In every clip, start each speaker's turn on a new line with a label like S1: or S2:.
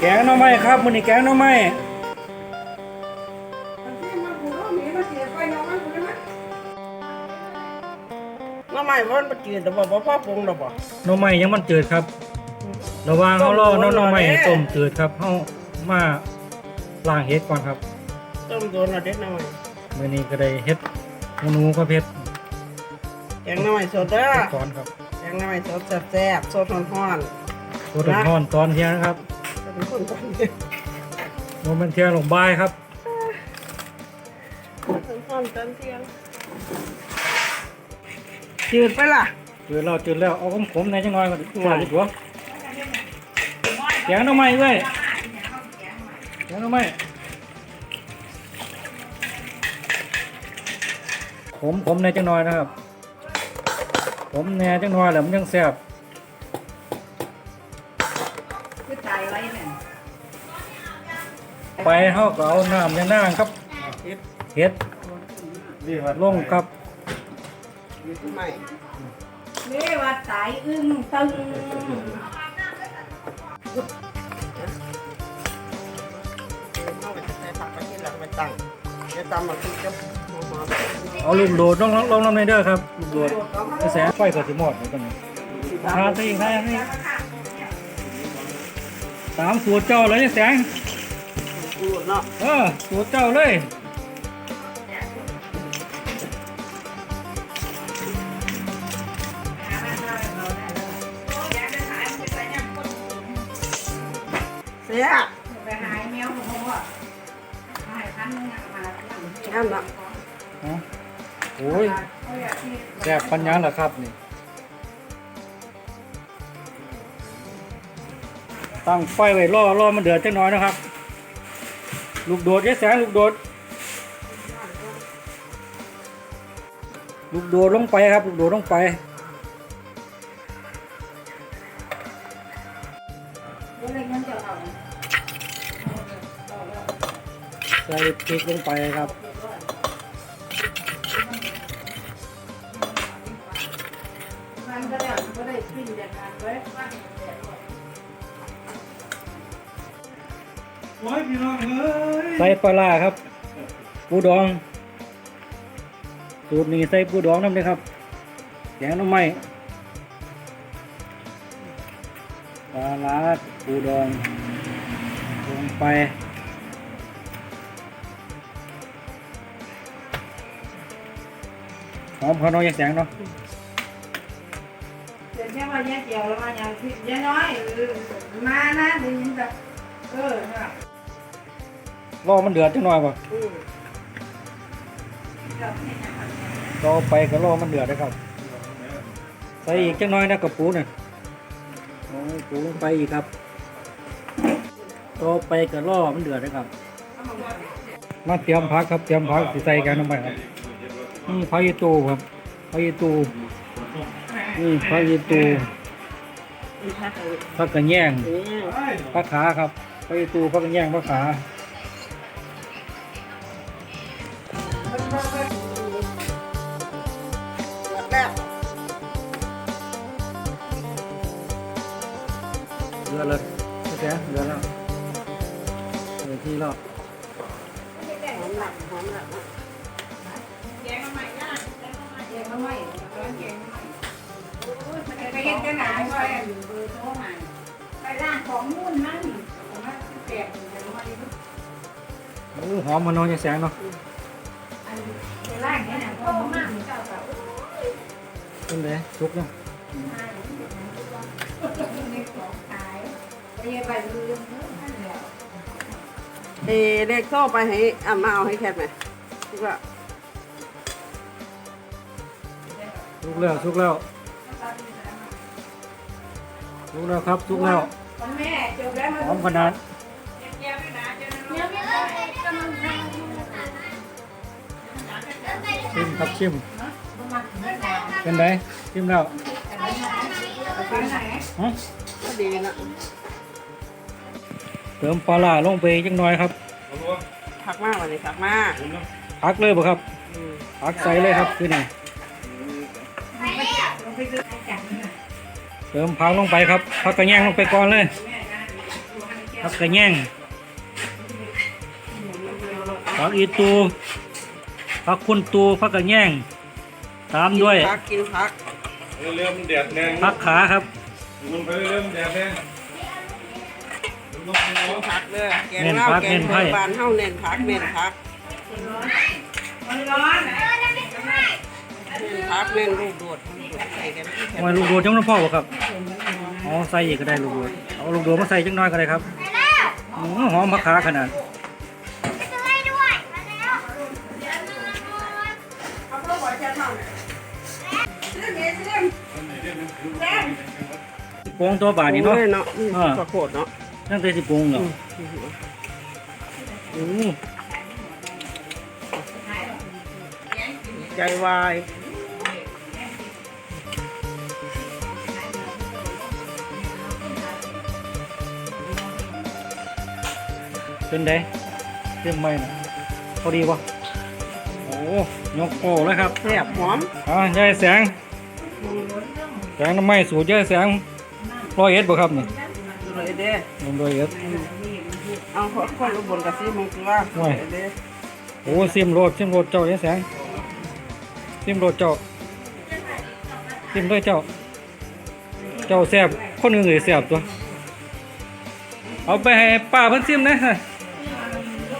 S1: แกงหน่อไม้ครับมื้อนี้แกงหน่อไม้
S2: น้ำใหม่ว่ามันจืดแต่บอกว่าพ่อปรุงหรอบ่
S1: หน่อไม้ยังมันเจืดครับ ระหว่างเฮารอหน่อหน่อไม้ต้มเจืดครับเฮามาล้างเห็ดก่อนครับ
S2: ต้มโดนเราเด็ดน้ำใหม่
S1: มื้อนี้ก็ได้เฮ็ดเมนูข้าวเผ็ด
S2: แกงน้ำใหม่สดเด้อ
S1: ก่อนครับ
S2: แกงน้ำใหม่สดแซ่บๆสดร้อน
S1: โคตรร้อนตอนเที่ยงนะครับ
S2: ๆจะเป็นคนตอนนี้
S1: โมมันเที่ยงลงบ่ายครับ
S2: ร้อนตอนเที่ยงจืดไปล่ะ
S1: จืดแล้วจืดแล้วเอาขมๆในอยจังหน่อยก่อนว่าดีกว่าแกงหน่อไม้เว้ยแกงหน่อไม้ขมขมในอยจังหน่อยนะครับขมแหน่จังหน่อยแล้วมันยังแซ่บ
S3: ไป
S1: เฮาก็เอาน้ำยานางครับ
S2: เฮ็ด
S1: เห็ดลงครับ
S2: ใหม่
S3: เรียกว่าสายอึ้งตึง
S2: เอาไปใส่ผักไปที่หลังไปตั้งจะตำมาคือจะหอม
S1: เอาลูกโดดลงลงลงในเด้อครับลูกโดดกระแสไฟก็สิหมดแล้วตอนนี้ทาตีทาตีตามสูตรเจ้าเลยแสง
S2: ๆพูดเนาะ
S1: เออสูตรเจ้าเลย
S2: เสีย
S3: ไปหายแมวของเขาอะหายพันนึงอะมา
S2: นั่นเนาะ
S1: ฮะโอ้ยแซ่บปัญญาเหรอครับนี่ตั้งไฟไว้รอรอมันเดือดจังน้อยนะครับ ลูกโดดยายแสงลูกโดด ลูกโดดลงไปครับ ลูกโดดลงไป ใส่พริกลงไปครับ
S3: มันก็ได้ก็ได้ปิ้นจากการไว้
S1: ใส่ปลาร้าครับปูดอง สูตรนี้ใส่ปูดองน้ำเลยครับแกงหน้ำไม้ปลาร้าปูดองลงไปหอมเขาน้อยยังแสงเนาะ
S3: เดี๋ยวแค่ว่าแย่เจียวแล้วมาอย่างที่แย่น้อยมานะเดี๋ยวนี้แบบเออ
S1: รอมันเดือดจังหน่อยป่ะ
S2: อืม
S1: รอไปก็รอมันเดือดนะครับ ใส่อีกจังน้อยนะกับปูน่ะโอ้ยปูลงไปอีกครับรอไปก็รอมันเดือดนะครับ มาเตรียมพักครับเตรียมพักสิใส่กันลงไปครับนี่พักยีตูครับพักยีตูนี่พักยีตู
S2: อีพักเลย
S1: พักกระแย่ง
S2: นี่
S1: พักขาครับพักยีตูพักกระแย่งพักขา ดือดเลยแซ่เดือดแล้วเดือดที่แล้ว
S2: หอมหนักหอมหนัก
S3: แกงมาใหม่ย่าแกงมาใหม่แกงมาใหม่แกงมาใหม่ไปเห็นกันหนาไปเบอร์โทรมาไปร้านของมุ่นนั่นผมว่าแปลกเหมือนกันว่า
S1: โอ้หอมมันน้อยจะแสงเนาะ
S3: ไปร้านนี้นะพ่อมากเจ้าแบบ
S1: เป็นไงชุกเนาะ
S3: ขายไปไปดู เรื่องเพิ่มนั่นแหละ
S2: เอเด็กโซ่ไปให้อะมาเอาให้แคทไหมคิดว่า
S1: ชุกแล้วชุกแล้วชุกแล้วครับชุกแล้ว
S3: แม่จบแล้วมา
S1: หอมขนาดชิมครับชิมเป็นไงชิมแล้วฮะ
S2: ก็ดีนะ
S1: เติมปลาล่าลงไปจังหน่อยครับ
S2: ผักมากวันนี้ผักมาก
S1: พักเลยบ่ครับ
S2: อืม
S1: พักใส่เลยครับคือนี่เติมพักลงไปครับพักกระแยงลงไปก่อนเลยพัผักกระแยงผักอีตูผักคุณตูผักกระแยงตามด้วย
S2: พักกินพัก
S4: เริ่มแดดแรง
S1: ผักขาครับ
S4: มันไปเริ่มแดดแรง
S2: พักเด้อแกงเหล้าแกงเบอร์บานเฮาเน้นพักเน้นพัก
S3: มันร้อนนะ
S2: เน้นพักเน้นลูกโดดใส่กันที่แขน
S1: โอ้ยลูกโดดจังน้ำพ่อบ่ครับอ๋อใส่อีกก็ได้ลูกโดดเอาลูกโดดมาใส่จังน้อยก็ได้ครับอืมหอมผักขาขนาด
S3: เอาพวกหัวจะทำเรื่องนี้เรื่องแซ่บ
S1: โป่งตัวบาทนี่เนาะ
S2: โอ้ยเนาะอืม
S1: อ่า
S2: ขอโทษเนาะ
S1: ตั้งแต่สิโป่งเนาะโอ้
S2: ใจวาย
S1: เป็นไดเต็มไหมนะพอดีปะโอ้ยกโป้เลยครับ
S2: แซ่บหอม
S1: อ่ายายแสงแสงน้ำไม้สูตรยายแสงร้อยเอ็ดบ่ครับนี่
S2: เลยเด้
S1: มันร้อยเอ็ด
S2: เอาคนอุบลกะซิมึงคือว่า
S1: โอ้ย
S2: เด้
S1: โอ้ซิมโรดซิมโรดเจ้ายายแสงซิมโรดเจ้าซิมด้วยเจ้า เจ้าแซ่บคนอื่นเลยแซ่บตัวเอาไปให้ป้าเพิ่นซิมนะ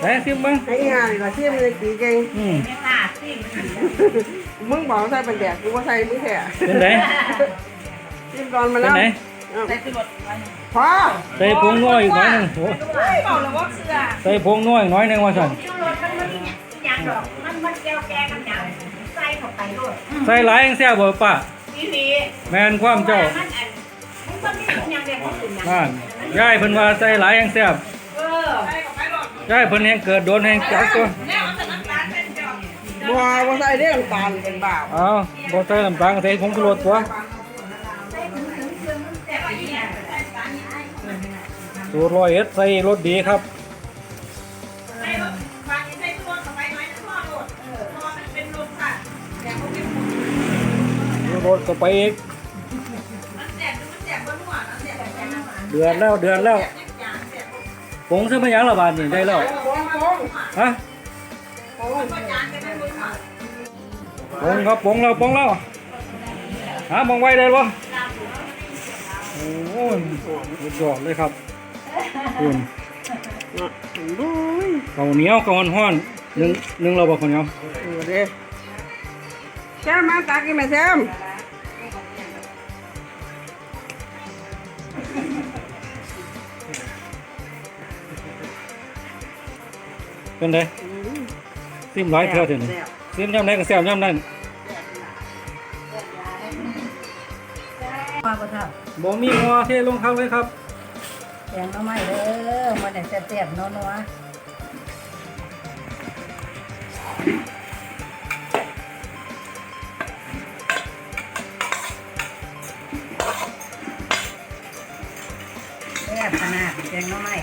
S1: ไปซิมเบ้าง
S2: ไอ้งานก็ซิมเลยตีเก่ง
S1: อืม
S3: ไม่ขาดสิ
S2: มึงบอกใส่เป็นแดกกูว่าใส่มึงแท้
S1: เป็นได
S2: ซิมก่อนมา
S1: เป็น
S2: แล้ว
S1: ได
S2: เอา
S3: ใส่ตรวจ
S2: พอ
S1: ใส่ผงนัวอีกหน่อยหนึงโอ้
S3: ไม่บอกเลยว่าเสือ
S1: ใส่ผงนัวอีกหน่อยหนึงว่าสั่น
S3: ชูรสมันมันยังดอก มันมันแก้วแกกันยังใส่เข้าไปด้วย
S1: ใส่หลายยังแซ่บบ่ป้า
S3: ทีนี้
S1: แม่นความเจ้า
S3: มันอันมันก็มีอย่างเดียวก็เป็นอย่าง
S1: นั่นยายเพิ่นว่าใส่หลายยังแซ่บ
S3: เออใส่เข้าไปหรอก
S1: ยายเพิ่นแฮงเกิดโดนแฮงจักตัว
S3: แล้วมันจะน้ำตาลเป็นจอก
S2: บัวว่าใส่ได้น้ำตาลเป็นบาป
S1: เอาบ่ใส่น้ำตาลก็ใส่ผงชูรสตัว
S3: สูต
S1: รร้อยเอ็ดใส่รสดีครับ
S3: รสบางทีใส่ตัวเข้าไปน้อยนะพ่อดดเออเพราะว่ามันเป็นลมค่ะแต่เขาเป็น
S1: ชูรสก็ไปอีกเดือดแล้วเดือดแล้ว
S3: แสบองแสบ
S1: ผงซื้อมายังละบาดนี่ได้แล้ว
S2: ป้งป้ง
S1: ฮะ
S2: ปง
S3: ก็จาปอค่ะ
S1: ผงครับผงแล้วผงแล้วหามองไว้ได้บ่โอ้ยสุดยอดเลยครับ คุณ
S2: เนาะดูย
S1: ข้าวเหนียวข้าวห้อนๆหนึ่งหนึ่งเราบอกข้าวเหนียว
S2: เออเด้แซมมาตักกินไหมแซม
S1: เป็นไงซิมร้อยเท่าถึง
S2: แซ่บ
S1: ซิมย่ำไหนก็แซ่บย่ำนั่น
S3: มาบ่ทับ
S1: บ่มีหัวเทลงเขาเลยครับ
S3: แกงน้ำไม่เด้อมันเนี่ยแซ่บๆนัวๆแซ่บขนาดแกงน้ำไม่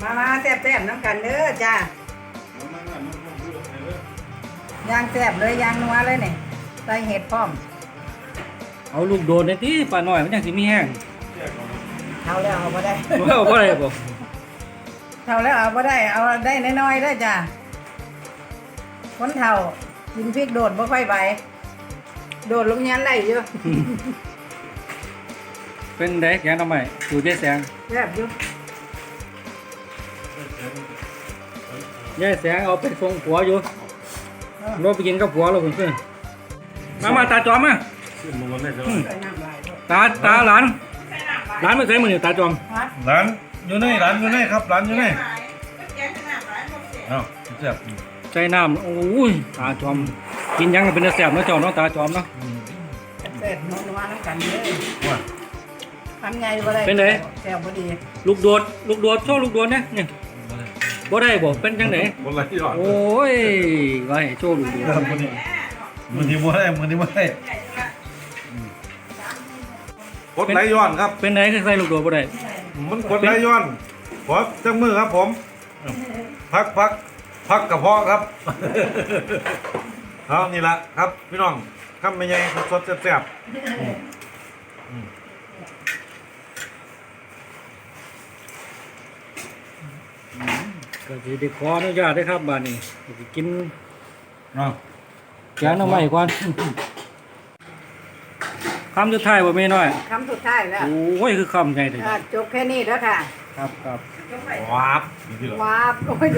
S3: มามาแซ่บๆน้ำกันเด้อจ้ายางแซ่บเลยยางนัวเลยเนี่ยใส่เห็ดพร้อม
S1: เอาลูกโดดในที่ป่าน้อยมันยังสิมีแห้ง
S3: เอาแล้วเอาบ่ได้
S1: ว่าเอาบ่ได้บ่
S3: เอาแล้วเอาบ่ได้เอาได้น้อยๆได้อจ้ะคนเฒ่ากินพริกโดดบ่ค่อยไหวโดดลงยันได้เยอะ
S1: เป็นไดแกงทำไมสูตรยายแสง
S3: แซ่บอยู่
S1: ยายแสงเอาไปส่งผัวอยู่รถไปกินกับผัวเราเพิ่นๆมามาตาจอมมา
S4: มึงวันนี้จะ
S3: ใส่น้ำลายด้วย
S1: ตาตาหลานหลานไม่ใส่มือนี่ตาจอม
S4: ร้านอยู่ไหนร้านอยู่ไหนครับร้านอยู่ไหนเอ้าเจ็บ
S1: ใจน้ำโอ้ยตาจอม กินหยังก็เป็นแต่แซ่บเนาะเจ้าเนาะตาจอมเนาะ
S3: แซ่บนัวๆน้ำกันเด้อ
S4: ว่า
S3: ทำไงบ่ได้
S1: เป็นไง
S3: แซ่บบ่ดี
S1: ลูกโดดลูกโดดโชว์ลูกโดดเนี่ยนี่บ่ได้บ่เป็นจังได
S4: คนละที่หรอ
S1: โอ้ยว่าให้โชว์ลูกโดด
S4: มันนี่มันนี่ไม่ได้มันนี่ไม่ได้ก ดไหลย้อนครับ
S1: เป็นไดคือใส่ลูกโดดบ่ได้
S4: มันกดไหลย้อนขอจังมือครับ ผม พักพักพักกระเพาะครับเอานี่ละครับ พี่น้องคำไม่ใหญ่สดๆแซ่บ
S1: ก็สิได้ขออนุญาตด้วยครับบ้านนี้สิกิน
S4: ๆเนาะ
S1: แกงหน้ำใหม่ก่อนคำสุดท้ายบ่มีน้อย
S3: คำสุดท้ายแล้ว
S1: โอ้ยคือคำใหญ่เลย
S3: อะจบแค่นี้แล้วค่ะ
S1: ครับครับ
S3: จบไป
S4: ว้าบนี่ที่เหรอ
S3: ว้าบโอ้ย